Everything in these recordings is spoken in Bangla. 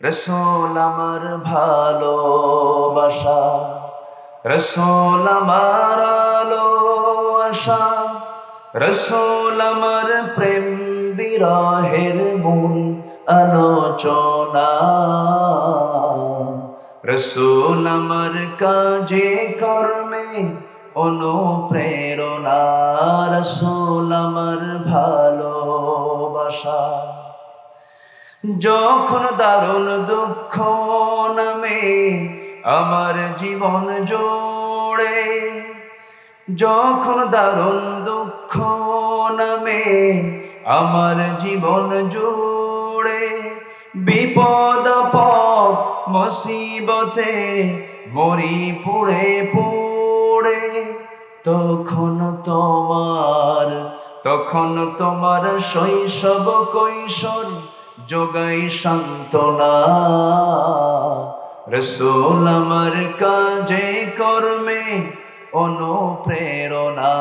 রসোল আমার ভালোবাসা, রসোল আমার আলো আশা রসোল আমার প্রেম বিরহের মূল আলোচনা। রসুল আমার কাজে কর্মে অনুপ্রেরণা, রসুল আমার ভালোবাসা। যখন দারুণ দুঃখ নামে আমার জীবন জোড়ে, যখন দারুণ দুঃখ নামে আমার জীবন জোড়ে, বিপদ পথ মুসিবতে মরি পুড়ে পুড়ে, তখন তোমার তখন তোমার শৈশব কৈশোর যোগাই সান্ত্বনা। রসুল আমার কাজে, কর্মে অনুপ্রেরণা।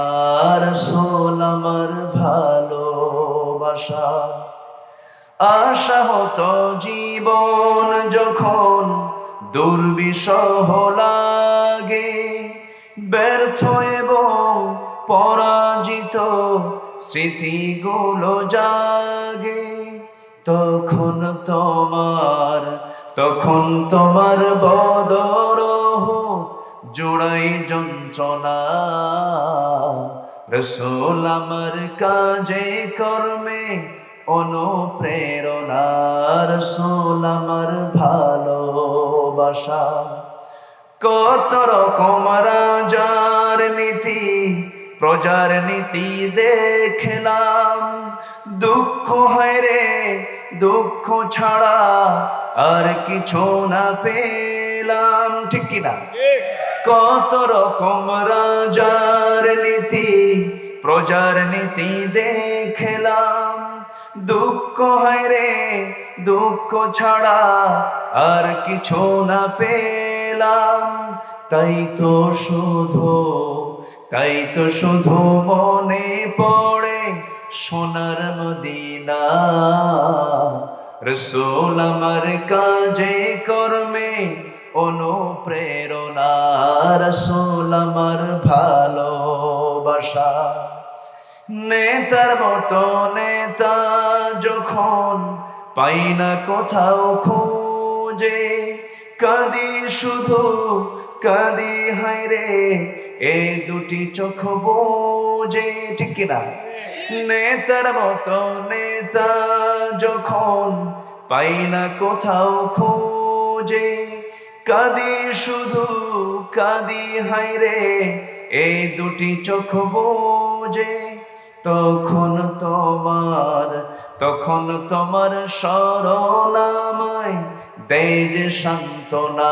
রসুল আমার ভালোবাসা। আশা হতো জীবন যখন দুর্বিষহ লাগে, ব্যর্থ এবং পরাজিত স্মৃতিগুলো জাগে। তখন তোমার তখন তোমার বদরহ জোড়াই যন্ত্রণা। রসোল আমার কাজে, কর্মে অনুপ্রেরণা। রসোল আমার ভালোবাসা। কত রকম রাজার নীতি প্রজার নীতি দেখলাম। দুঃখ হয় রে, দুঃখ ছাড়া আর কিছু না পেলাম। ঠিক কিনা কত রকম রাজার নীতি, প্রজার নীতি দেখলাম। দুঃখ হয় রে, দুঃখ ছাড়া আর কিছু না পেলাম। তাই তো শুধু তাই তো শুধু মনে পড়ে সোনার মদিনা। রসুল আমার কাজে, কর্মে, অনুপ্রেরণা। রসুল আমার ভালোবাসা। নেতার মতো নেতা যখন পাই না কোথাও খুঁজে, কাঁদি শুধু, কাঁদি হাই রে এ দুটি চোখ বোঝে, ঠিক কিনা? নেতার মতো নেতা যখন পাই না কোথাও খুঁজে, কাঁদি শুধু, কাঁদি হাই রে, এই দুটি চোখ বোঝে। তখন তোমার তখন তোমার স্মরণামায় দেয় যে সান্ত্বনা।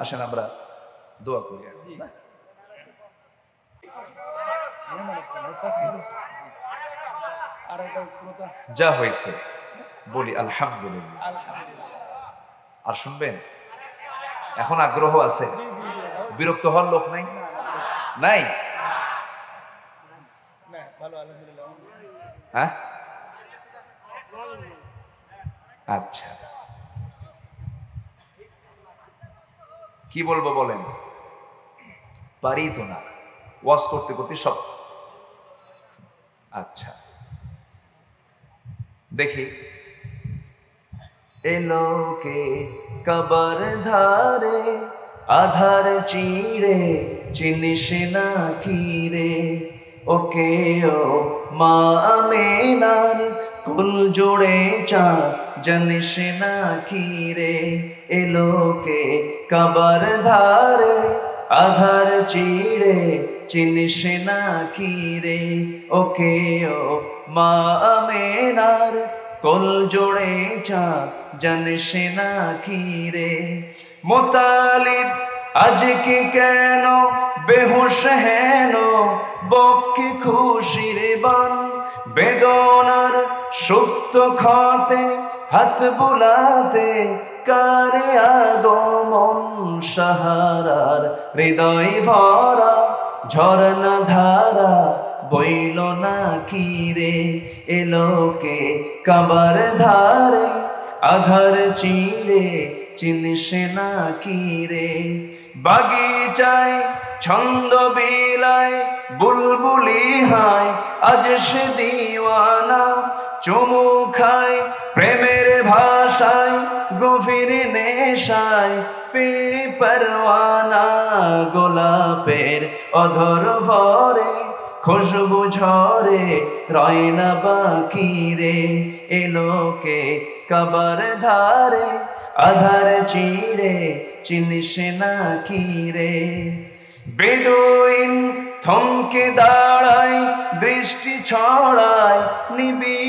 আসেন আমরা দোয়া করি যা হয়েছে বলি আলহামদুলিল্লাহ। আর শুনবেন এখন আগ্রহ আছে। বিরক্ত হওয়ার লোক নাই? নাই? হ্যাঁ? আচ্ছা। কি বলব বলেন? পারি তো না। ওয়াশ করতে করতে সব। আচ্ছা। দেখি। এলোকে কবর ধারে, আধার চিড়ে, চিনিস না কিরে ওকে ও মা আমেনার কুল জোড়ে চা জানিস না কিরে এলোকে কবর ধারে আধার চিড়ে চিনিস না কি রে ওকে ও মা আমেনার কল জোড়ে চাঁদ জানিস না কি রে মোতালিব আজকে কেন বেহুশ হেন বকে খুশির বান বেদনার সুপ্ত খাতে, হাত বুলাতে, কারে আগমন সাহারার হৃদয় ভরা ঝরনা ধারা বইল না কি রে? এলোকে কাবার ধারে, আধার চিড়ে চিনিস না কি রে? বাগিচায় ছন্দ বিলায়, বুলবুলি হায়, আজ সে দিওয়ানা চুমু খায় প্রেমের ভাষায়, গভীর নেশায় পে পরওয়ানা গোলাপের অধর ভরে, খুশবু ঝরে, রয় না বাকি রে এলোকে কবর ধারে, আধার চিড়ে, চিনিস না কি রে? বেদুইন থমকে দাঁড়ায়, দৃষ্টি ছড়ায় নিবিড়ানন্দে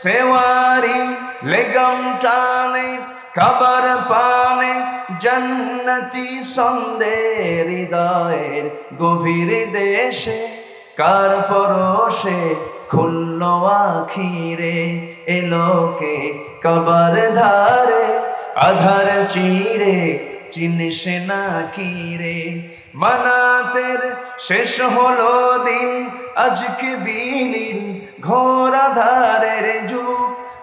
সেওয়ারি, লেগম টানে, খাবার পানে, জন্নতি সন্দে হৃদয়ের গভীর দেশে, কার পরশে খুলল আখিরে এলোকে কবর ধারে, আধার চিড়ে চিনিস না কি রে? মানাতের শেষ হলো দিন, আজকে বিলীন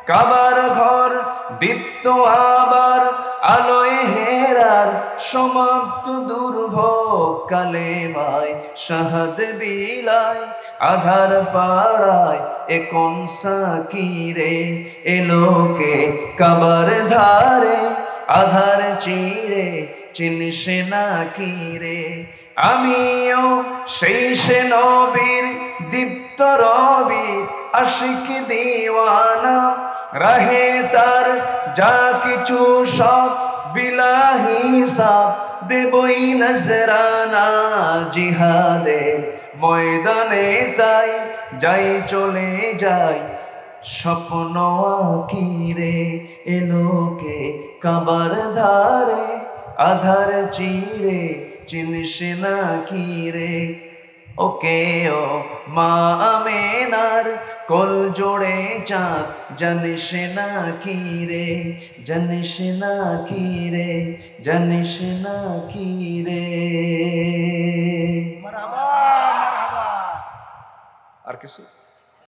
কাবার ঘর, দীপ্ত আবার আলোয় হেরার সমাপ্ত দুর্ভোগ কালে কালেমায় শাহাদ বিলায়, আধার পাড়ায় এ কোন সাকিরে এলোকে কাবার ধারে আধার চিরে চিনিস না কি রে আমিও সেই সে নবীর দীপ্ত রবি, আশিক দিওয়ানা। রাহে তার যা কিছু সব বিলাহি সাব দেবই নজরানা জিহাদের ময়দানে তাই যাই, চলে যাই স্বপ্ন আকিরে এলোকে কাবার ধারে আধার চিড়ে চিনিস না কি রে? ওকে ও মা আমেনার কল জোড়ে চাঁদ জানিস না কি রে? জানিস না কি রে? জানিস না কি রে? মারহাবা মারহাবা আর কিছু?